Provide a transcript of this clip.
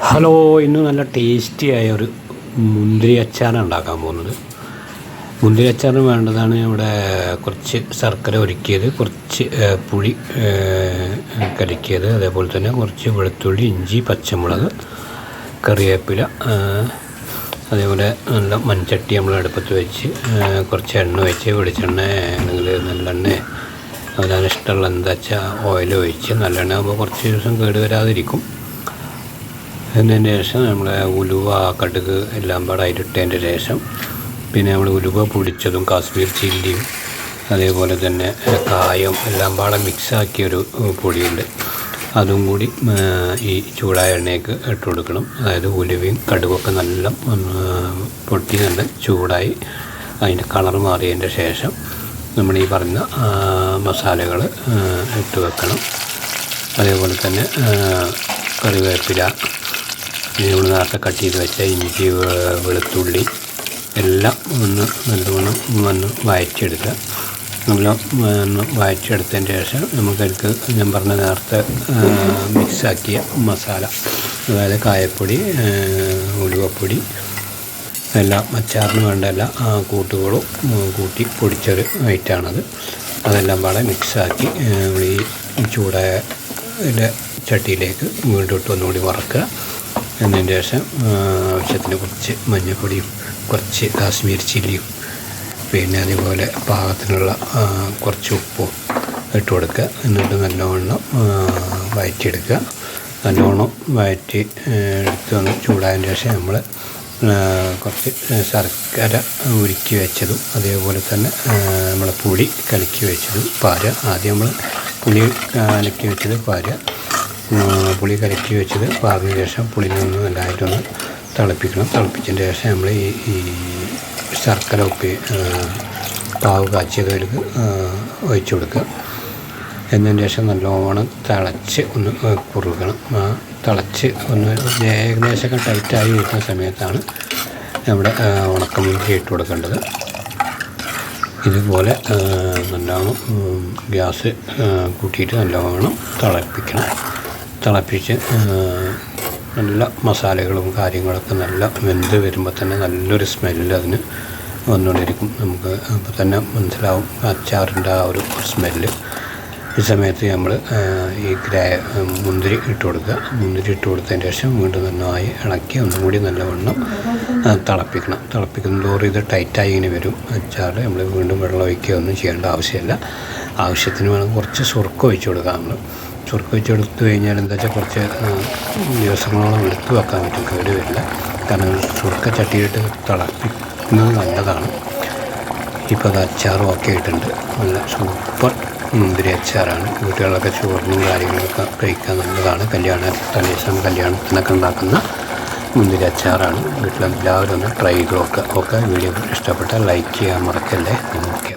Hello ഇന്ന് നല്ല ടേസ്റ്റിയായ ഒരു മുന്തിരി അച്ചാറാണ് ഉണ്ടാക്കാൻ പോകുന്നത്. മുന്തിരി അച്ചാറിന് വേണ്ടതാണ് ഇവിടെ കുറച്ച് ശർക്കര ഒരുക്കിയത് കുറച്ച് പുളി കലക്കിയത് അതേപോലെ തന്നെ കുറച്ച് വെളുത്തുള്ളി ഇഞ്ചി പച്ചമുളക് കറിവേപ്പില അതേപോലെ നല്ല മൺചട്ടി നമ്മൾ അടുപ്പത്ത് വെച്ച് കുറച്ച് എണ്ണ വെച്ച് വെളിച്ചെണ്ണ അല്ലെങ്കിൽ നല്ലെണ്ണ അതിന് ഇഷ്ടമുള്ള എന്താ വെച്ചാൽ ഓയിൽ ഒഴിച്ച് നല്ലെണ്ണ ആകുമ്പോൾ കുറച്ച് ദിവസം കേട് എന്നതിന് ശേഷം നമ്മൾ ഉലുവ കടുക് എല്ലാം പാടെ ഇട്ടതിന്റെ ശേഷം പിന്നെ നമ്മൾ ഉലുവ പൊടിച്ചതും കാശ്മീർ ചില്ലിയും അതേപോലെ തന്നെ കായം എല്ലാം പാടെ മിക്സാക്കിയൊരു പൊടിയുണ്ട്. അതും കൂടി ഈ ചൂടായ എണ്ണയ്ക്ക് ഇട്ട് കൊടുക്കണം. അതായത് ഉലുവയും കടുവൊക്കെ നല്ല പൊട്ടി നല്ല ചൂടായി അതിന്റെ കളർ മാറിയതിന്റെ ശേഷം നമ്മൾ ഈ പറഞ്ഞ മസാലകൾ ഇട്ട് വെക്കണം. അതേപോലെ തന്നെ കറിവേപ്പില പിന്നെ നമ്മൾ നേരത്തെ കട്ട് ചെയ്ത് വെച്ച ഇഞ്ചി വെളുത്തുള്ളി എല്ലാം ഒന്ന് നല്ലവണ്ണം ഒന്ന് വഴറ്റിയെടുക്കുക നല്ല ഒന്ന് വഴറ്റിയെടുത്തതിന് ശേഷം നമുക്കതിൽക്ക് ഞാൻ പറഞ്ഞ നേരത്തെ മിക്സാക്കിയ മസാല അതായത് കായപ്പൊടി ഉലുവപ്പൊടി എല്ലാം അച്ചാറിന് വേണ്ട എല്ലാ കൂട്ടുകളും കൂട്ടി പൊടിച്ചൊരു ഐറ്റാണത്. അതെല്ലാം പാടെ മിക്സാക്കി നമ്മൾ ഈ ചൂടായ ചട്ടിയിലേക്ക് വീണ്ടും ഇട്ട് ഒന്നുകൂടി വറക്കുക. എന്നതിന് ശേഷം ആവശ്യത്തിന് കുറച്ച് മഞ്ഞൾപ്പൊടിയും കുറച്ച് കാശ്മീർ ചില്ലിയും പിന്നെ അതേപോലെ പാകത്തിനുള്ള കുറച്ച് ഉപ്പും ഇട്ട് കൊടുക്കുക. എന്നിട്ട് നല്ലവണ്ണം വയറ്റിയെടുക്കുക. നല്ലവണ്ണം വഴറ്റി എടുത്ത് ഒന്ന് ചൂടായതിന് ശേഷം നമ്മൾ കുറച്ച് ശർക്കര ഉരുക്കി വെച്ചതും അതേപോലെ തന്നെ നമ്മൾ പുളി കലക്കി വെച്ചതും പാര ആദ്യം നമ്മൾ പുളി കലക്കി വെച്ചത് പാര പുളി കലക്കി വെച്ചത്. പാറിന് ശേഷം പുളി നിന്ന് നല്ലതായിട്ടൊന്ന് തിളപ്പിക്കണം. തിളപ്പിച്ചതിന് ശേഷം നമ്മൾ ഈ ഈ ശർക്കര ഉപ്പി പാവ് പാവ് കാച്ചിയതിലേക്ക് ഒഴിച്ചു കൊടുക്കുക. എന്നതിന് ശേഷം നല്ലോണം തിളച്ച് ഒന്ന് കുറുകണം. ആ തിളച്ച് ഒന്ന് ഏകദേശമൊക്കെ ടൈറ്റായി വരുന്ന സമയത്താണ് നമ്മുടെ ഉണക്കമുന്തിരി ഇട്ട് കൊടുക്കേണ്ടത്. ഇതുപോലെ നല്ലോണം ഗ്യാസ് കൂട്ടിയിട്ട് നല്ലോണം തിളപ്പിക്കണം. തിളപ്പിച്ച് നല്ല മസാലകളും കാര്യങ്ങളൊക്കെ നല്ല വെന്ത് വരുമ്പോൾ തന്നെ നല്ലൊരു സ്മെല്ല് അതിന് വന്നുകൊണ്ടിരിക്കും നമുക്ക് അപ്പോൾ തന്നെ മനസ്സിലാവും അച്ചാറിന്റെ ആ ഒരു സ്മെല്ല് ഈ സമയത്ത് നമ്മൾ ഈ ഗ്രാ മുന്തിരി ഇട്ട് കൊടുക്കുക. മുന്തിരി ഇട്ട് കൊടുത്തതിന് ശേഷം വീണ്ടും നന്നായി ഇളക്കി ഒന്നും കൂടി നല്ലവണ്ണം തിളപ്പിക്കണം. തിളപ്പിക്കുന്ന തോറും ഇത് ടൈറ്റായി ഇങ്ങനെ വരും. അച്ചാർ നമ്മൾ വീണ്ടും വെള്ളം ഒഴിക്കുക ഒന്നും ചെയ്യേണ്ട ആവശ്യമില്ല. ആവശ്യത്തിന് വേണം കുറച്ച് സുർക്ക ഒഴിച്ചു കൊടുക്കാം നമ്മൾ സുർക്ക വെച്ച് എടുത്തു കഴിഞ്ഞാൽ എന്താ വെച്ചാൽ കുറച്ച് ദിവസങ്ങളോളം എടുത്തു വെക്കാൻ പറ്റും കേട് വരില്ല. കാരണം ചുരുക്ക ചട്ടിയിട്ട് തിളപ്പിക്കുന്നത് നല്ലതാണ്. ഇപ്പോൾ അത് അച്ചാറും ഒക്കെ ആയിട്ടുണ്ട്. നല്ല സൂപ്പർ മുന്തിരി അച്ചാറാണ്. കുട്ടികളൊക്കെ ചോറിനും കാര്യങ്ങളൊക്കെ കഴിക്കാൻ നല്ലതാണ്. കല്യാണ തലേദിവസം കല്യാണത്തിനൊക്കെ ഉണ്ടാക്കുന്ന മുന്തിരി അച്ചാറാണ്. വീട്ടിലെല്ലാവരും ഒന്ന് ട്രൈ ചെയ്ത് ഒക്കെ വീഡിയോ ഇഷ്ടപ്പെട്ടാൽ ലൈക്ക് ചെയ്യാൻ മറക്കല്ലേ. ഓക്കെ.